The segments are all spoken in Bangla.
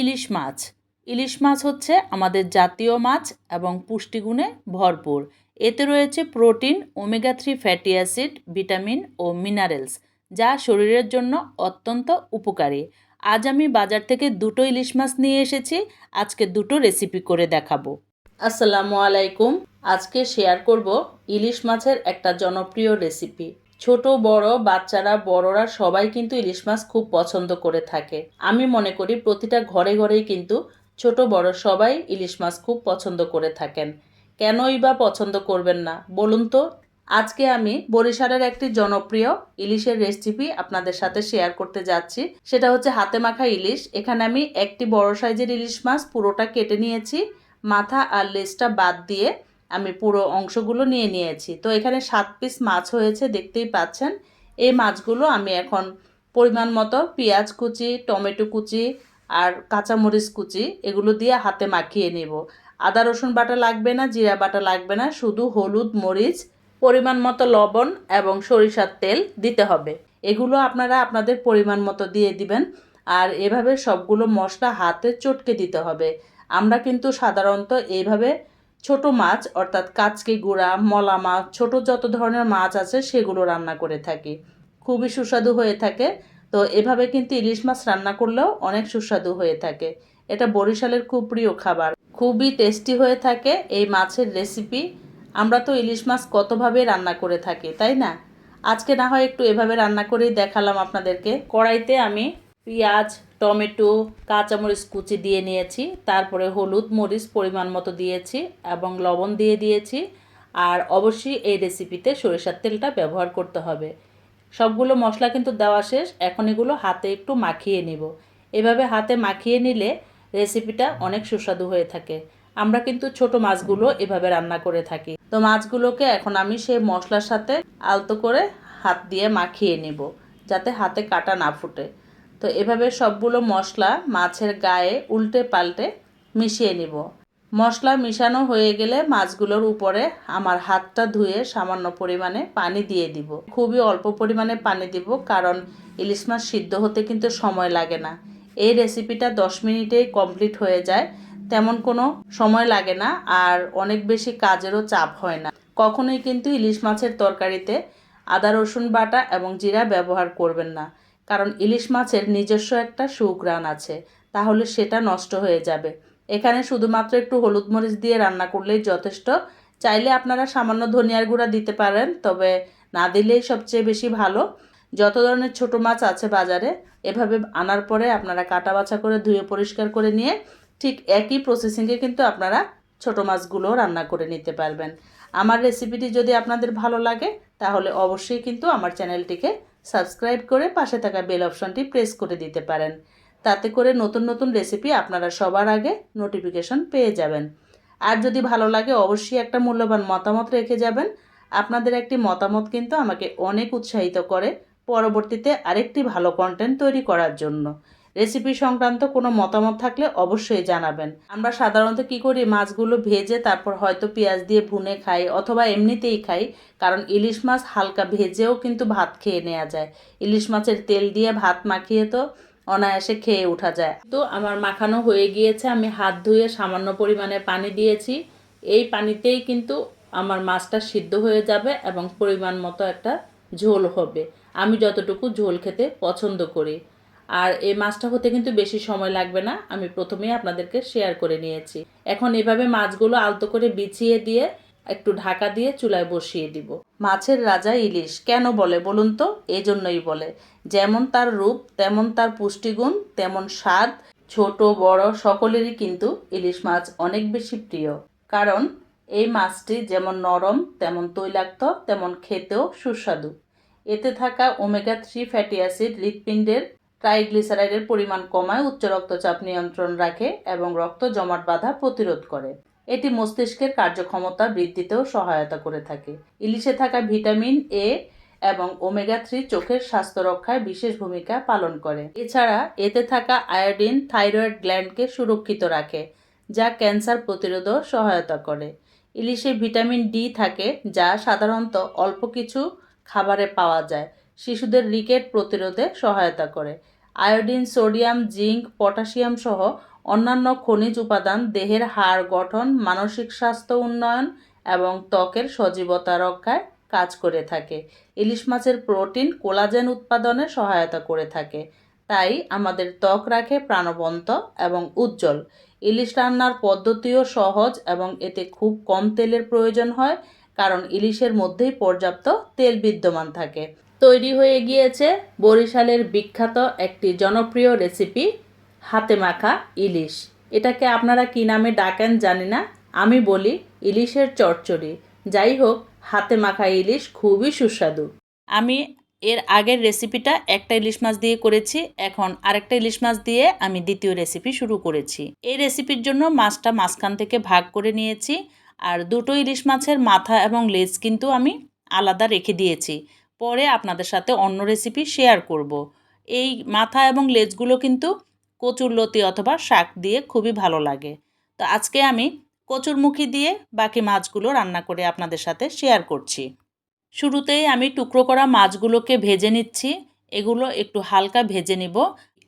ইলিশ মাছ। ইলিশ মাছ হচ্ছে আমাদের জাতীয় মাছ এবং পুষ্টিগুণে ভরপুর। এতে রয়েছে protein, omega three fatty acid, vitamin ও মিনারেলস, যা শরীরের জন্য অত্যন্ত উপকারী। আজ আমি বাজার থেকে দুটো ইলিশ মাছ নিয়ে এসেছি। আজকে দুটো রেসিপি করে দেখাবো। আসসালামু আলাইকুম। আজকে শেয়ার করব ইলিশ মাছের একটা জনপ্রিয় রেসিপি। ছোট, বড়, বাচ্চারা, বড়রা সবাই কিন্তু ইলিশ মাছ খুব পছন্দ করে থাকে। আমি মনে করি প্রতিটা ঘরে ঘরেই কিন্তু ছোট, বড় সবাই ইলিশ মাছ খুব পছন্দ করে থাকেন। কেনই বা পছন্দ করবেন না? বলুন তো। আজকে আমি বরিশালের একটি জনপ্রিয় ইলিশের রেসিপি আপনাদের সাথে শেয়ার করতে যাচ্ছি। সেটা হচ্ছে হাতে মাখা ইলিশ। এখানে আমি একটি বড় সাইজের ইলিশ মাছ পুরোটা কেটে নিয়েছি। মাথা আর লেজটা বাদ দিয়ে আমি পুরো অংশগুলো নিয়ে নিয়েছি। তো এখানে সাত পিস মাছ হয়েছে, দেখতেই পাচ্ছেন। এই মাছগুলো আমি এখন পরিমাণ মতো পেঁয়াজ কুচি, টমেটো কুচি আর কাঁচামরিচ কুচি এগুলো দিয়ে হাতে মাখিয়ে নেব। আদা, রসুন বাটা লাগবে না, জিরা বাটা লাগবে না, শুধু হলুদ, মরিচ, পরিমাণ মতো লবণ এবং সরিষার তেল দিতে হবে। এগুলো আপনারা আপনাদের পরিমাণ মতো দিয়ে দিবেন আর এভাবে সবগুলো মশলা হাতে চটকে দিতে হবে। আমরা কিন্তু সাধারণত এইভাবে ছোট মাছ, অর্থাৎ কাচকি গুঁড়া, মলা মাছ, ছোট যত ধরনের মাছ আছে সেগুলো রান্না করে থাকি। খুবই সুস্বাদু হয়ে থাকে। তো এভাবে কিন্তু ইলিশ মাছ রান্না করলেও অনেক সুস্বাদু হয়ে থাকে। এটা বরিশালের খুব প্রিয় খাবার। খুবই টেস্টি হয়ে থাকে এই মাছের রেসিপি। আমরা তো ইলিশ মাছ কতভাবে রান্না করে থাকি, তাই না? আজকে না হয় একটু এভাবে রান্না করেই দেখালাম আপনাদেরকে। কড়াইতে আমি পেঁয়াজ টমেটো, কাঁচামরিচ কুচি দিয়ে নিয়েছি, তারপরে হলুদ মরিচ পরিমাণ মতো দিয়েছি এবং লবণ দিয়ে দিয়েছি। আর অবশ্যই এই রেসিপিতে সরিষার তেলটা ব্যবহার করতে হবে। সবগুলো মশলা কিন্তু দেওয়া শেষ, এখন এগুলো হাতে একটু মাখিয়ে নিব। এভাবে হাতে মাখিয়ে নিলে রেসিপিটা অনেক সুস্বাদু হয়ে থাকে। আমরা কিন্তু ছোট মাছগুলো এভাবে রান্না করে থাকি। তো মাছগুলোকে এখন আমি সেই মশলার সাথে আলতো করে হাত দিয়ে মাখিয়ে নিব, যাতে হাতে কাটা না ফুটে। তো এভাবে সবগুলো মশলা মাছের গায়ে উল্টে পাল্টে মিশিয়ে নিব। মশলা মিশানো হয়ে গেলে মাছগুলোর উপরে আমার হাতটা ধুয়ে সামান্য পরিমাণে পানি দিয়ে দিব। খুবই অল্প পরিমাণে পানি দিব কারণ ইলিশ মাছ সিদ্ধ হতে কিন্তু সময় লাগে না। এই রেসিপিটা দশ মিনিটেই কমপ্লিট হয়ে যায়, তেমন কোনো সময় লাগে না আর অনেক বেশি কাজেরও চাপ হয় না। কখনোই কিন্তু ইলিশ মাছের তরকারিতে আদা রসুন বাটা এবং জিরা ব্যবহার করবেন না। কারণ ইলিশ মাছের নিজস্ব একটা সুগ্রাণ আছে, তাহলে সেটা নষ্ট হয়ে যাবে। এখানে শুধুমাত্র একটু হলুদ মরিচ দিয়ে রান্না করলেই যথেষ্ট। চাইলে আপনারা সামান্য ধনিয়ার গুঁড়া দিতে পারেন, তবে না দিলেই সবচেয়ে বেশি ভালো। যত ধরনের ছোট মাছ আছে বাজারে, এভাবে আনার পরে আপনারা কাটা বাছা করে ধুয়ে পরিষ্কার করে নিয়ে ঠিক একই প্রসেসিংয়ে কিন্তু আপনারা ছোট মাছগুলো রান্না করে নিতে পারবেন। আমার রেসিপিটি যদি আপনাদের ভালো লাগে, তাহলে অবশ্যই কিন্তু আমার চ্যানেলটিকে সাবস্ক্রাইব করে পাশে থাকা বেল অপশনটি প্রেস করে দিতে পারেন। তাতে করে নতুন নতুন রেসিপি আপনারা সবার আগে নোটিফিকেশন পেয়ে যাবেন। আর যদি ভালো লাগে, অবশ্যই একটা মূল্যবান মতামত রেখে যাবেন। আপনাদের একটি মতামত কিন্তু আমাকে অনেক উৎসাহিত করে পরবর্তীতে আরেকটি ভালো কন্টেন্ট তৈরি করার জন্য। রেসিপি সংক্রান্ত কোনো মতামত থাকলে অবশ্যই জানাবেন। আমরা সাধারণত কি করি? মাছগুলো ভেজে তারপর হয়তো পেঁয়াজ দিয়ে ভুনে খাই অথবা এমনিতেই খাই, কারণ ইলিশ মাছ হালকা ভেজেও কিন্তু ভাত খেয়ে নেওয়া যায়। ইলিশ মাছের তেল দিয়ে ভাত মাখিয়ে তো অনায়াসে খেয়ে ওঠা যায়। তো আমার মাখানো হয়ে গিয়েছে, আমি হাত ধুয়ে সামান্য পরিমাণে পানি দিয়েছি। এই পানিতেই কিন্তু আমার মাছটা সিদ্ধ হয়ে যাবে এবং পরিমাণ মতো একটা ঝোল হবে। আমি যতটুকু ঝোল খেতে পছন্দ করি। আর এই মাছটা হতে কিন্তু বেশি সময় লাগবে না। আমি প্রথমেই আপনাদেরকে শেয়ার করে নিয়েছি। এখন এভাবে মাছগুলো আলতো করে বিছিয়ে দিয়ে একটু ঢাকা দিয়ে চুলায় বসিয়ে দিব। মাছের রাজা ইলিশ কেন বলে বলুন তো? এই জন্যই বলে। যেমন তার রূপ, তেমন তার পুষ্টিগুণ, তেমন স্বাদ, ছোট, বড় সকলেরই কিন্তু ইলিশ মাছ অনেক বেশি প্রিয়। কারণ এই মাছটি যেমন নরম, তেমন তৈলাক্ত, তেমন খেতেও সুস্বাদু। এতে থাকা ওমেগা থ্রি ফ্যাটি অ্যাসিড হৃৎপিণ্ডের ট্রাইগ্লিসারাইডের পরিমাণ কমায় উচ্চ রক্তচাপ নিয়ন্ত্রণ রাখে এবং রক্ত জমাট বাধা প্রতিরোধ করে। এটি মস্তিষ্কের কার্যক্ষমতা বৃদ্ধিতেও সহায়তা করে থাকে। ইলিশে থাকা ভিটামিন এ এবং ওমেগা থ্রি চোখের স্বাস্থ্য রক্ষায় বিশেষ ভূমিকা পালন করে। এছাড়া, এতে থাকা আয়োডিন থাইরয়েড গ্ল্যান্ডকে সুরক্ষিত রাখে, যা ক্যান্সার প্রতিরোধও সহায়তা করে। ইলিশে ভিটামিন ডি থাকে, যা সাধারণত অল্প কিছু খাবারে পাওয়া যায় শিশুদের রিকেট প্রতিরোধে সহায়তা করে। আয়োডিন, সোডিয়াম, জিঙ্ক, পটাশিয়াম সহ অন্যান্য খনিজ উপাদান দেহের হাড় গঠন, মানসিক স্বাস্থ্য উন্নয়ন এবং ত্বকের সজীবতা রক্ষায় কাজ করে থাকে। ইলিশ মাছের প্রোটিন কোলাজেন উৎপাদনে সহায়তা করে থাকে। তাই আমাদের ত্বক রাখে প্রাণবন্ত এবং উজ্জ্বল। ইলিশ রান্নার পদ্ধতিও সহজ এবং এতে খুব কম তেলের প্রয়োজন হয়, কারণ ইলিশের মধ্যেই পর্যাপ্ত তেল বিদ্যমান থাকে। তৈরি হয়ে গিয়েছে বরিশালের বিখ্যাত একটি জনপ্রিয় রেসিপি হাতে মাখা ইলিশ। এটাকে আপনারা কী নামে ডাকেন জানি না, আমি বলি ইলিশের চচ্চড়ি। যাই হোক, হাতে মাখা ইলিশ খুবই সুস্বাদু। আমি এর আগের রেসিপিটা একটা ইলিশ মাছ দিয়ে করেছি, এখন আরেকটা ইলিশ মাছ দিয়ে আমি দ্বিতীয় রেসিপি শুরু করেছি। এই রেসিপির জন্য মাছটা মাঝখান থেকে ভাগ করে নিয়েছি, আর দুটো ইলিশ মাছের মাথা এবং লেজ কিন্তু আমি আলাদা রেখে দিয়েছি। পরে আপনাদের সাথে অন্য রেসিপি শেয়ার করব। এই মাথা এবং লেজগুলো কিন্তু কচুরলতি অথবা শাক দিয়ে খুবই ভালো লাগে। তো আজকে আমি কচুরমুখী দিয়ে বাকি মাছগুলো রান্না করে আপনাদের সাথে শেয়ার করছি। শুরুতেই আমি টুকরো করা মাছগুলোকে ভেজে নিচ্ছি। এগুলো একটু হালকা ভেজে নিব।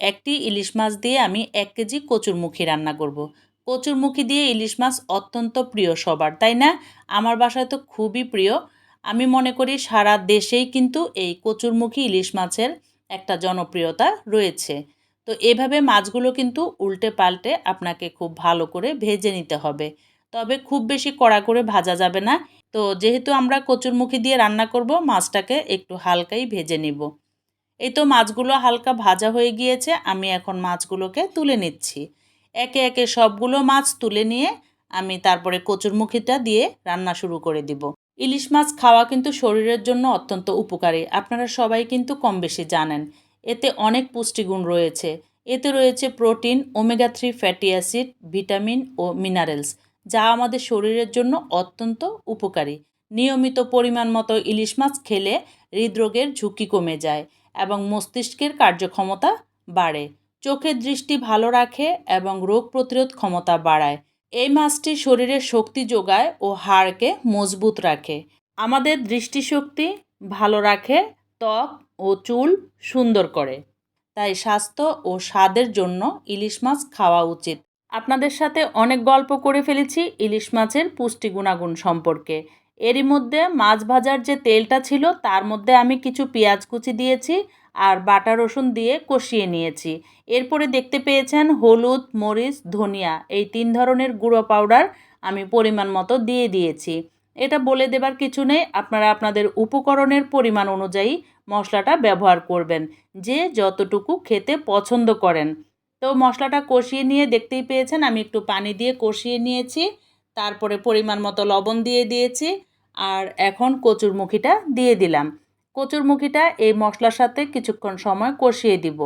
একটি ইলিশ মাছ দিয়ে আমি এক কেজি কচুরমুখী রান্না করব। কচুরমুখী দিয়ে ইলিশ মাছ অত্যন্ত প্রিয় সবার, তাই না? আমার বাসায় তো খুবই প্রিয়। আমি মনে করি সারা দেশেই কিন্তু এই কচুরমুখী ইলিশ মাছের একটা জনপ্রিয়তা রয়েছে। তো এভাবে মাছগুলো কিন্তু উল্টে পাল্টে আপনাকে খুব ভালো করে ভেজে নিতে হবে। তবে খুব বেশি কড়া করে ভাজা যাবে না। তো যেহেতু আমরা কচুরমুখী দিয়ে রান্না করব, মাছটাকে একটু হালকাই ভেজে নিব। এই তো মাছগুলো হালকা ভাজা হয়ে গিয়েছে, আমি এখন মাছগুলোকে তুলে নিচ্ছি। একে একে সবগুলো মাছ তুলে নিয়ে আমি তারপরে কচুরমুখীটা দিয়ে রান্না শুরু করে দিব। ইলিশ মাছ খাওয়া কিন্তু শরীরের জন্য অত্যন্ত উপকারী। আপনারা সবাই কিন্তু কম বেশি জানেন। এতে অনেক পুষ্টিগুণ রয়েছে। এতে রয়েছে protein, omega three fatty acid, vitamin ও মিনারেলস, যা আমাদের শরীরের জন্য অত্যন্ত উপকারী। নিয়মিত পরিমাণ মতো ইলিশ মাছ খেলে হৃদরোগের ঝুঁকি কমে যায় এবং মস্তিষ্কের কার্যক্ষমতা বাড়ে। চোখের দৃষ্টি ভালো রাখে এবং রোগ প্রতিরোধ ক্ষমতা বাড়ায়। এই মাছটি শরীরের শক্তি যোগায় ও হাড়কে মজবুত রাখে। আমাদের দৃষ্টিশক্তি ভালো রাখে, ত্বক ও চুল সুন্দর করে। তাই স্বাস্থ্য ও স্বাদের জন্য ইলিশ মাছ খাওয়া উচিত। আপনাদের সাথে অনেক গল্প করে ফেলেছি ইলিশ মাছের পুষ্টি গুণাগুণ সম্পর্কে। এরই মধ্যে মাছ ভাজার যে তেলটা ছিল, তার মধ্যে আমি কিছু পেঁয়াজ কুচি দিয়েছি। আর বাটা রসুন দিয়ে কষিয়ে নিয়েছি। এরপরে দেখতে পেয়েছেন হলুদ, মরিচ, ধনিয়া। এই তিন ধরনের গুঁড়ো পাউডার আমি পরিমাণ মতো দিয়ে দিয়েছি। এটা বলে দেবার কিছু নেই, আপনারা আপনাদের উপকরণের পরিমাণ অনুযায়ী মশলাটা ব্যবহার করবেন, যে যতটুকু খেতে পছন্দ করেন। তো মশলাটা কষিয়ে নিয়ে দেখতেই পেয়েছেন, আমি একটু পানি দিয়ে কষিয়ে নিয়েছি, তারপরে পরিমাণ মতো লবণ দিয়ে দিয়েছি, আর এখন কচুরমুখিটা দিয়ে দিলাম। কচুরমুখিটা এই মশলার সাথে কিছুক্ষণ সময় কষিয়ে দিব।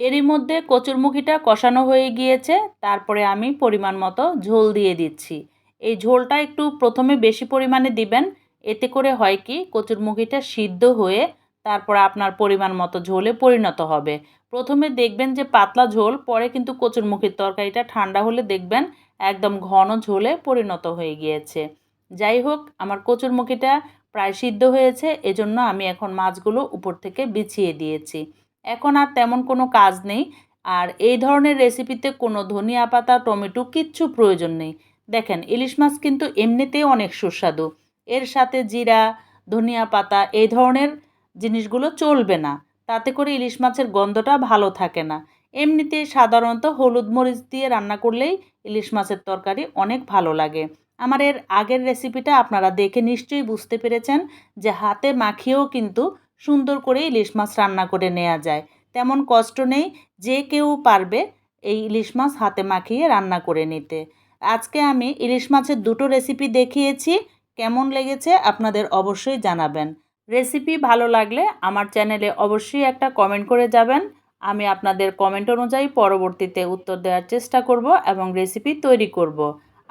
এরই মধ্যে কচুরমুখিটা কষানো হয়ে গিয়েছে, তারপরে আমি পরিমাণ মতো ঝোল দিয়ে দিচ্ছি। এই ঝোলটা একটু প্রথমে বেশি পরিমাণে দিবেন, এতে করে হয় কি, কচুরমুখিটা সিদ্ধ হয়ে তারপর আপনার পরিমাণ মতো ঝোলে পরিণত হবে। প্রথমে দেখবেন যে পাতলা ঝোল, পরে কিন্তু কচুরমুখির তরকারিটা ঠান্ডা হলে দেখবেন একদম ঘন ঝোলে পরিণত হয়ে গিয়েছে। যাই হোক, আমার কচুরমুখিটা প্রায় সিদ্ধ হয়েছে, এজন্য আমি এখন মাছগুলো উপর থেকে বিছিয়ে দিয়েছি। এখন আর তেমন কোনো কাজ নেই। আর এই ধরনের রেসিপিতে কোনো ধনিয়া পাতা, টমেটো কিচ্ছু প্রয়োজন নেই। দেখেন, ইলিশ মাছ কিন্তু এমনিতেই অনেক সুস্বাদু। এর সাথে জিরা, ধনিয়া পাতা, এই ধরনের জিনিসগুলো চলবে না। তাতে করে ইলিশ মাছের গন্ধটা ভালো থাকে না। এমনিতে সাধারণত হলুদ মরিচ দিয়ে রান্না করলেই ইলিশ মাছের তরকারি অনেক ভালো লাগে। আমার এর আগের রেসিপিটা আপনারা দেখে নিশ্চয়ই বুঝতে পেরেছেন যে হাতে মাখিয়েও কিন্তু সুন্দর করে ইলিশ মাছ রান্না করে নেওয়া যায়। তেমন কষ্ট নেই যে কেউ পারবে এই ইলিশ মাছ হাতে মাখিয়ে রান্না করে নিতে। আজকে আমি ইলিশ মাছের দুটো রেসিপি দেখিয়েছি, কেমন লেগেছে আপনাদের অবশ্যই জানাবেন। রেসিপি ভালো লাগলে আমার চ্যানেলে অবশ্যই একটা কমেন্ট করে যাবেন। আমি আপনাদের কমেন্ট অনুযায়ী পরবর্তীতে উত্তর দেওয়ার চেষ্টা করব এবং রেসিপি তৈরি করব।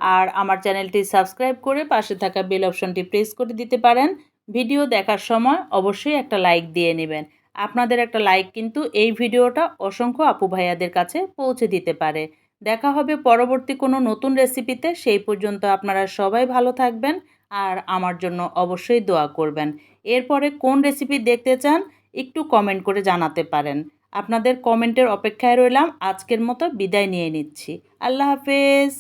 আর আমার চ্যানেলটি সাবস্ক্রাইব করে পাশে থাকা বেল অপশনটি প্রেস করে দিতে পারেন। ভিডিও দেখার সময় অবশ্যই একটা লাইক দিয়ে নেবেন। আপনাদের একটা লাইক কিন্তু এই ভিডিওটা অসংখ্য আপু ভাইয়াদের কাছে পৌঁছে দিতে পারে। দেখা হবে পরবর্তী কোনো নতুন রেসিপিতে। সেই পর্যন্ত আপনারা সবাই ভালো থাকবেন আর আমার জন্য অবশ্যই দোয়া করবেন। এরপরে কোন রেসিপি দেখতে চান একটু কমেন্ট করে জানাতে পারেন। আপনাদের কমেন্টের অপেক্ষায় রইলাম। আজকের মতো বিদায় নিয়ে নিচ্ছি। আল্লাহ হাফেজ।